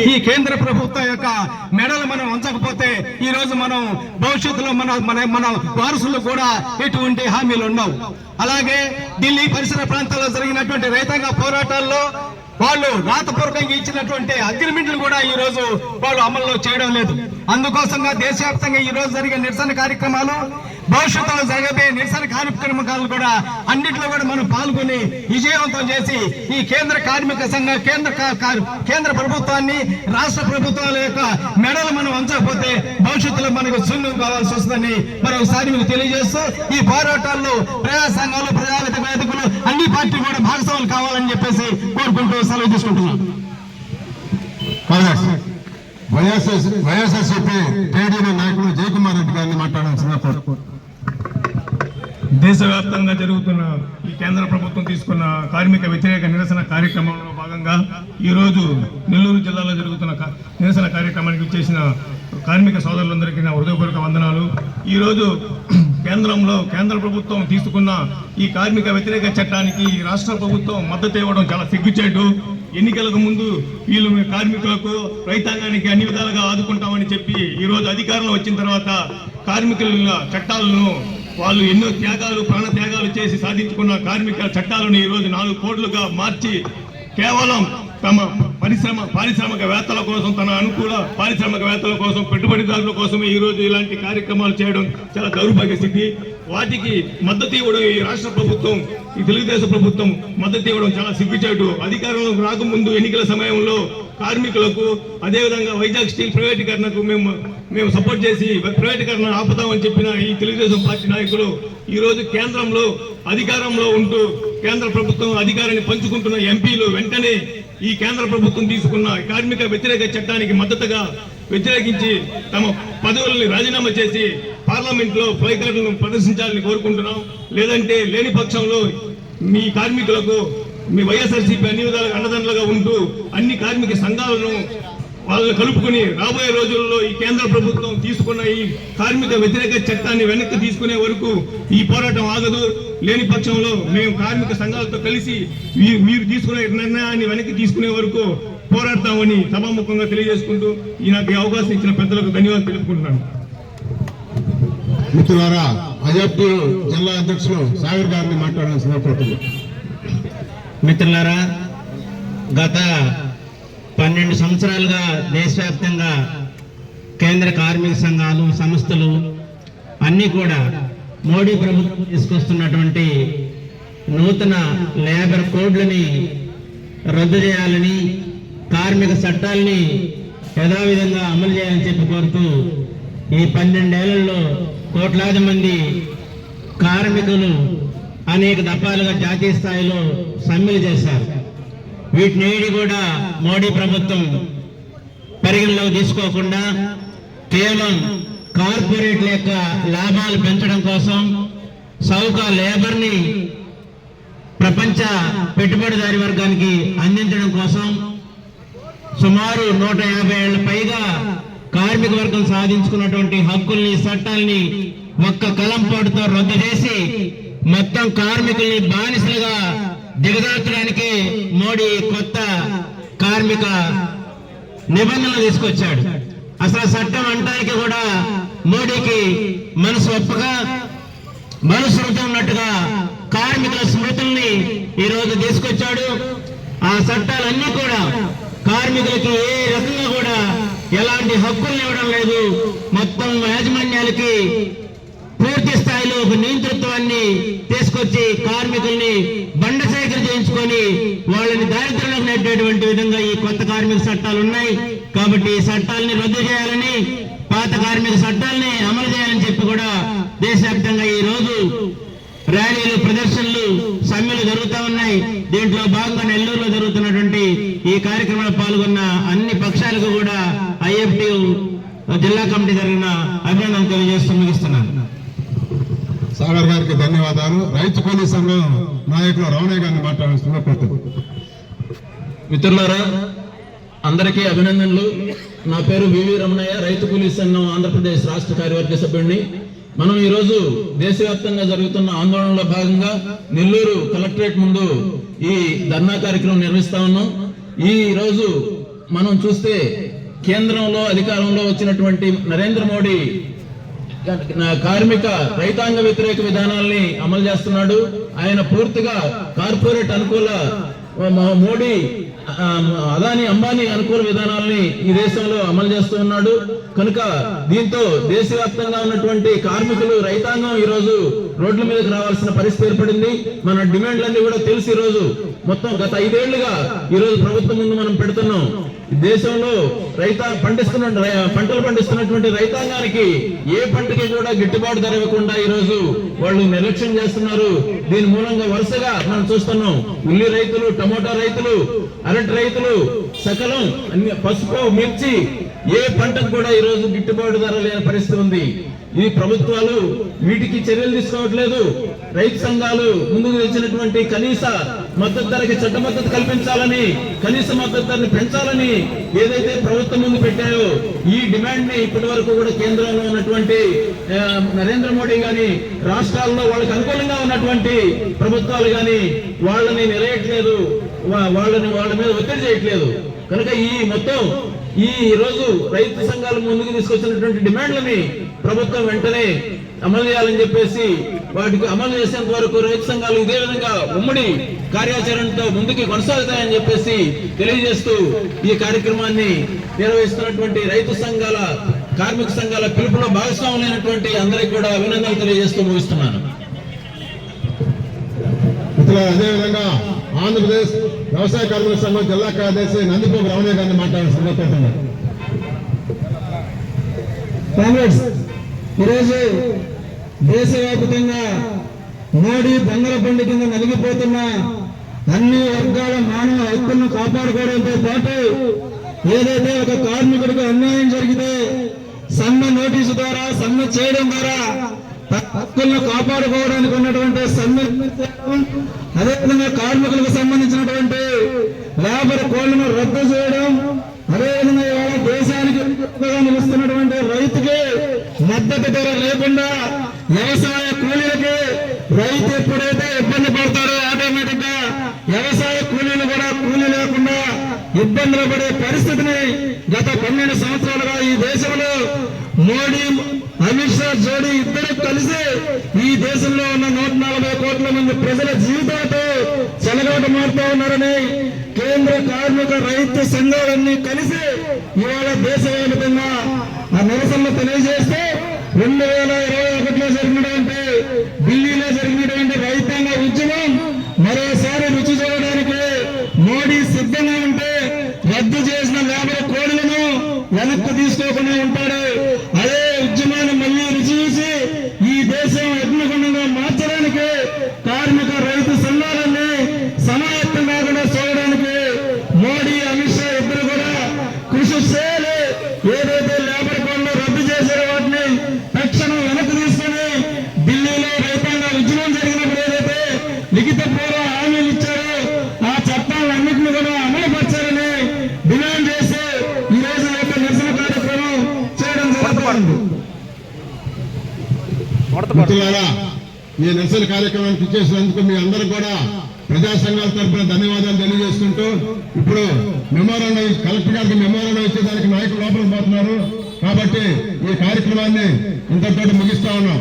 ఈ కేంద్ర ప్రభుత్వం యొక్క మెడలు మనం ఉంచకపోతే ఈ రోజు మనం భవిష్యత్తులో మన మన మన వారసులు కూడా ఎటువంటి హామీలు ఉండవు. అలాగే ఢిల్లీ పరిసర ప్రాంతాల్లో జరిగినటువంటి రైతాంగ పోరాటాల్లో వాళ్ళు రాతపూర్వకంగా ఇచ్చినటువంటి అగ్రిమెంట్లు కూడా ఈ రోజు వాళ్ళు అమల్లో చేయడం లేదు. అందుకోసంగా దేశవ్యాప్తంగా ఈ రోజు జరిగే నిరసన కార్యక్రమాలు భవిష్యత్తులో జరగబోయే నిరసన కార్యక్రమాలు కూడా అన్నింటిలో కూడా మనం పాల్గొని విజయవంతం చేసి ఈ కేంద్ర కార్మిక సంఘ కేంద్ర కేంద్ర ప్రభుత్వాన్ని రాష్ట్ర ప్రభుత్వాల యొక్క మెడలు మనం ఉంచకపోతే భవిష్యత్తులో మనకు శూన్యం కావాల్సి వస్తుందని మరొకసారి మీకు తెలియజేస్తూ ఈ పోరాటాల్లో ప్రజా సంఘాలు ప్రజావేదిక వేదికలు అన్ని పార్టీలు కూడా భాగస్వాములు కావాలని చెప్పేసి కోరుకుంటూ సెలవు తీసుకుంటున్నాం. వైఎస్ఎస్ వైఎస్ఎస్సీపీ ట్రేడ్ నాయకుడు జయకుమార్ రెడ్డి గారిని మాట్లాడాల్సిన దేశవ్యాప్తంగా జరుగుతున్న ఈ కేంద్ర ప్రభుత్వం తీసుకున్న కార్మిక వ్యతిరేక నిరసన కార్యక్రమంలో భాగంగా ఈ రోజు నెల్లూరు జిల్లాలో జరుగుతున్న నిరసన కార్యక్రమానికి చేసిన కార్మిక సోదరులందరికీ నా హృదయపూర్వక వందనాలు. ఈరోజు కేంద్రంలో కేంద్ర ప్రభుత్వం తీసుకున్న ఈ కార్మిక వ్యతిరేక చట్టానికి ఈ రాష్ట్ర ప్రభుత్వం మద్దతు ఇవ్వడం చాలా సిగ్గుచేటు. ఎన్నికలకు ముందు వీళ్ళు కార్మికులకు రైతాంగానికి అన్ని విధాలుగా ఆదుకుంటామని చెప్పి ఈ రోజు అధికారంలో వచ్చిన తర్వాత కార్మికుల చట్టాలను వాళ్ళు ఎన్నో త్యాగాలు ప్రాణ త్యాగాలు చేసి సాధించుకున్న కార్మిక చట్టాలను ఈరోజు నాలుగు కోట్లుగా మార్చి కేవలం తమ పరిశ్రమ పారిశ్రామికవేత్తల కోసం తన అనుకూల పారిశ్రామికవేత్తల కోసం పెట్టుబడిదారుల కోసమే ఈరోజు ఇలాంటి కార్యక్రమాలు చేయడం చాలా దౌర్భాగ్య స్థితి వాటికి మద్దతు ఇవ్వడం ఈ రాష్ట్ర ప్రభుత్వం ఈ తెలుగుదేశం ప్రభుత్వం మద్దతు ఇవ్వడం చాలా సిగ్గుచేటు. అధికారంలోకి రాకముందు ఎన్నికల సమయంలో కార్మికులకు అదేవిధంగా వైజాగ్ స్టీల్ ప్రైవేటీకరణకు మేము మేము సపోర్ట్ చేసి ప్రైవేటీకరణ ఆపుతామని చెప్పిన ఈ తెలుగుదేశం పార్టీ నాయకులు ఈరోజు కేంద్రంలో అధికారంలో ఉంటూ కేంద్ర ప్రభుత్వం అధికారాన్ని పంచుకుంటున్న ఎంపీలు వెంటనే ఈ కేంద్ర ప్రభుత్వం తీసుకున్న కార్మిక వ్యతిరేక చట్టానికి మద్దతుగా వ్యతిరేకించి తమ పదవుల్ని రాజీనామా చేసి పార్లమెంట్లో వైఖరులను ప్రదర్శించాలని కోరుకుంటున్నాం. లేదంటే లేని పక్షంలో మీ కార్మికులకు మీ వైఎస్ఆర్సీపీ అన్ని విధాలుగా అండదండలుగా ఉంటూ అన్ని కార్మిక సంఘాలను వాళ్ళని కలుపుకుని రాబోయే రోజుల్లో ఈ కేంద్ర ప్రభుత్వం తీసుకున్న ఈ కార్మిక వ్యతిరేక చట్టాన్ని వెనక్కి తీసుకునే వరకు ఈ పోరాటం ఆగదు. లేని పక్షంలో మేము కార్మిక సంఘాలతో కలిసి మీరు తీసుకునే నిర్ణయాన్ని వెనక్కి తీసుకునే వరకు పోరాడతామని సభాముఖంగా తెలియజేసుకుంటూ ఈ నాకు ఈ అవకాశం ఇచ్చిన పెద్దలకు ధన్యవాదాలు తెలుపుకుంటున్నాను. మిత్రులారా అజెప్టీ జిల్లా అధ్యక్షులు సాగర్ గారిని మాట్లాడాల్సిన కోరుతున్నాం మిత్రులారా గత పన్నెండు సంవత్సరాలుగా దేశవ్యాప్తంగా కేంద్ర కార్మిక సంఘాలు సంస్థలు అన్నీ కూడా మోడీ ప్రభుత్వం తీసుకొస్తున్నటువంటి నూతన లేబర్ కోడ్లని రద్దు చేయాలని కార్మిక చట్టాలని యథావిధంగా అమలు చేయాలని చెప్పి కోరుతూ ఈ పన్నెండేళ్ళలో కోట్లాది మంది కార్మికులు అనేక దఫాలుగా జాతీయ స్థాయిలో సమ్మెలు చేశారు. వీటిని కూడా మోడీ ప్రభుత్వం పరిగణలోకి తీసుకోకుండా కేవలం కార్పొరేట్ల యొక్క లాభాలు పెంచడం కోసం సౌక లేబర్ని ప్రపంచ పెట్టుబడిదారి వర్గానికి అందించడం కోసం సుమారు నూట యాభై ఏళ్ళ పైగా కార్మిక వర్గం సాధించుకున్నటువంటి హక్కుల్ని చట్టాల్ని ఒక్క కలంపాటుతో రద్దు చేసి మొత్తం కార్మికుల్ని బానిసలుగా దిగదార్చడానికి మోడీ కొత్త కార్మిక నిబంధనలు తీసుకొచ్చాడు. అసలు చట్టం అంటానికి కూడా మోడీకి మనసు ఒప్పగా మనసు ఉన్నట్టుగా కార్మికుల స్మృతుల్ని ఈ రోజు తీసుకొచ్చాడు. ఆ చట్టాలన్నీ కూడా కార్మికులకి ఏ ఎలాంటి హక్కుల్ని ఇవ్వడం లేదు. మొత్తం యాజమాన్యాలకి పూర్తి స్థాయిలో ఒక నియంతృత్వాన్ని తీసుకొచ్చి కార్మికుల్ని బండ సేకర చేయించుకొని వాళ్ళని దారిద్ర్యంలోకి నెట్టేటువంటి విధంగా ఈ కొత్త కార్మిక చట్టాలు ఉన్నాయి. కాబట్టి ఈ చట్టాలని రద్దు చేయాలని పాత కార్మిక చట్టాలని అమలు చేయాలని చెప్పి కూడా దేశవ్యాప్తంగా ఈ రోజు ర్యాలీలు ప్రదర్శనలు సమ్మెలు జరుగుతూ ఉన్నాయి. దీంట్లో భాగంగా నెల్లూరులో జరుగుతున్నటువంటి ఈ కార్యక్రమంలో పాల్గొన్న అన్ని జిల్లా కమిటీ జరిగిన అభినందనలు తెలియజేస్తూ ముగిస్తున్నాను. సాగర్ గారికి ధన్యవాదాలు. రైతు కూలీ సంఘం నాయకులు రమణయ్య గారిని మాట్లాడాల్సిన కోరుతున్నాం మిత్రులారా అందరికీ అభినందనలు. నా పేరు వివి రమణయ్య రైతు కూలీ సంఘం ఆంధ్రప్రదేశ్ రాష్ట్ర కార్యవర్గ సభ్యుడిని. మనం ఈరోజు దేశవ్యాప్తంగా జరుగుతున్న ఆందోళనలో భాగంగా నెల్లూరు కలెక్టరేట్ ముందు ఈ ధర్నా కార్యక్రమం నిర్వహిస్తా ఉన్నాం. ఈ రోజు మనం చూస్తే కేంద్రంలో అధికారంలో వచ్చినటువంటి నరేంద్ర మోడీ కార్మిక రైతాంగ వ్యతిరేక విధానాల్ని అమలు చేస్తున్నాడు. ఆయన పూర్తిగా కార్పొరేట్ అనుకూల మోడీ అదాని అంబానీ అనుకూల విధానాల్ని ఈ దేశంలో అమలు చేస్తూ ఉన్నాడు. కనుక దీంతో దేశవ్యాప్తంగా ఉన్నటువంటి కార్మికులు రైతాంగం ఈ రోజు రోడ్ల మీదకి రావాల్సిన పరిస్థితి ఏర్పడింది. మన డిమాండ్లన్నీ కూడా తెలిసి ఈ రోజు మొత్తం గత ఐదేళ్ళుగా ఈ రోజు ప్రభుత్వం ముందు మనం పెడుతున్నాం. దేశంలో రైతా పండిస్తున్న పంటలు పండిస్తున్నటువంటి రైతాంగానికి ఏ పంటకి కూడా గిట్టుబాటు ధర ఇవ్వకుండా ఈ రోజు వాళ్ళు నిర్లక్ష్యం చేస్తున్నారు. దీని మూలంగా వరుసగా మనం చూస్తున్నాం. ఉల్లి రైతులు టమోటా రైతులు అరటి రైతులు సకలం అన్ని పసుపు మిర్చి ఏ పంటకు కూడా ఈ రోజు గిట్టుబాటు ధర లేని పరిస్థితి ఉంది. ఈ ప్రభుత్వాలు వీటికి చర్యలు తీసుకోవట్లేదు. రైతు సంఘాలు ముందుకు తెచ్చినటువంటి కనీస మద్దతు ధరకి చట్ట మద్దతు కల్పించాలని కనీస మద్దతు ధరని పెంచాలని ఏదైతే ప్రభుత్వం ముందు పెట్టాయో ఈ డిమాండ్ని ఇప్పటి వరకు కూడా కేంద్రంలో ఉన్నటువంటి నరేంద్ర మోడీ గాని రాష్ట్రాల్లో వాళ్ళకి అనుకూలంగా ఉన్నటువంటి ప్రభుత్వాలు గాని వాళ్ళని నిలయట్లేదు వాళ్ళని వాళ్ళ మీద ఒత్తిడి చేయట్లేదు. కనుక ఈ మొత్తం ఈ రోజు రైతు సంఘాలు ముందుకు తీసుకొచ్చినటువంటి డిమాండ్లని ప్రభుత్వం వెంటనే అమలు చేయాలని చెప్పేసి వాటికి అమలు చేసేంత వరకు రైతు సంఘాలు ఇదే విధంగా ఉమ్మడి కార్యాచరణతో ముందుకు కొనసాగుతాయని చెప్పేసి తెలియజేస్తూ ఈ కార్యక్రమాన్ని నిర్వహిస్తున్నటువంటి రైతు సంఘాల కార్మిక సంఘాల పిలుపులో భాగస్వాములైనటువంటి అందరికీ కూడా అభినందనలు తెలియజేస్తూ ముగిస్తున్నాను. అదేవిధంగా ఆంధ్రప్రదేశ్ వ్యవసాయ కార్మిక సంఘం జిల్లా కార్యదర్శి నందిపోపు రమణ గారిని మాట్లాడాల్సిందిగా ఈరోజు దేశవ్యాప్తంగా మోడీ దొంగల బండి కింద నలిగిపోతున్న అన్ని వర్గాల మానవ హక్కులను కాపాడుకోవడంతో పాటు ఏదైతే ఒక కార్మికుడికి అన్యాయం జరిగితే సమ్మె నోటీసు ద్వారా సమ్మె చేయడం ద్వారా హక్కులను కాపాడుకోవడానికి ఉన్నటువంటి సమ్మె అదేవిధంగా కార్మికులకు సంబంధించినటువంటి లేబర్ కోళ్ళను రద్దు చేయడం అదేవిధంగా ఇవాళ దేశానికి నిలుస్తున్నటువంటి రైతుకి మద్దతు ధర లేకుండా వ్యవసాయ కూలీలకి రైతు ఎప్పుడైతే ఇబ్బంది పడతాడో ఆటోమేటిక్గా వ్యవసాయ కూలీలు కూడా కూలీ లేకుండా ఇబ్బందులు పడే పరిస్థితిని గత పన్నెండు సంవత్సరాలుగా ఈ దేశంలో మోడీ అమిత్ షా జోడీ ఇద్దరు కలిసి ఈ దేశంలో ఉన్న నూట నలభై కోట్ల మంది ప్రజల జీవితాలతో చెలగాట మారుతూ ఉన్నారని కేంద్ర కార్మిక రైతు సంఘాలన్నీ కలిసి ఇవాళ దేశవ్యాప్తంగా ఆ నిరసనలు తెలియజేస్తే రెండు వేల ఇరవై ఒకటిలో జరిగినటువంటి ఢిల్లీలో జరిగినటువంటి రైతాంగ ఉద్యమం మరోసారి రుచి చూడడానికి మోడీ సిద్ధంగా ఉంటే రద్దు చేసిన లేబర్ కోడులను వెనక్కి తీసుకోకుండా ఉంటాడు. అదే ఉద్యమాన్ని మళ్ళీ రుచి చూసి ఈ దేశం అగ్నిగుండంగా మార్చడానికి కార్మిక రైతు సంఘాలన్నీ సమాయత్తం కాకుండా చూడడానికి మోడీ అమిత్ షా ఇద్దరు కూడా కృషి చేయాలి. ఏదైతే లేబర్ కోడ్లు రద్దు చేశారో వాటిని తక్షణం వెనక్కి తీసుకుని ఢిల్లీలో రైతాంగ ఉద్యమం జరిగినప్పుడు ఏదైతే లిఖిత పూర్వ హామీలు ఇచ్చారో ఆ చట్టాలన్నింటినీ కూడా అమలు పరచాలని డిమాండ్ చేసి ఈ రోజు ఈ యొక్క నిరసన కార్యక్రమం చేయడం జరుగుతుంది మిత్రులారా ఈ నిరసన కార్యక్రమానికి ఇచ్చేసినందుకు మీ అందరూ కూడా ప్రజా సంఘాల తరఫున ధన్యవాదాలు తెలియజేసుకుంటూ ఇప్పుడు మెమోరాండం కలెక్టర్ గారికి మెమోరాండం ఇచ్చేదానికి నాయకులు లోపలికి పోతున్నారు. కాబట్టి ఈ కార్యక్రమాన్ని ఇంతటితో ముగిస్తా ఉన్నాం.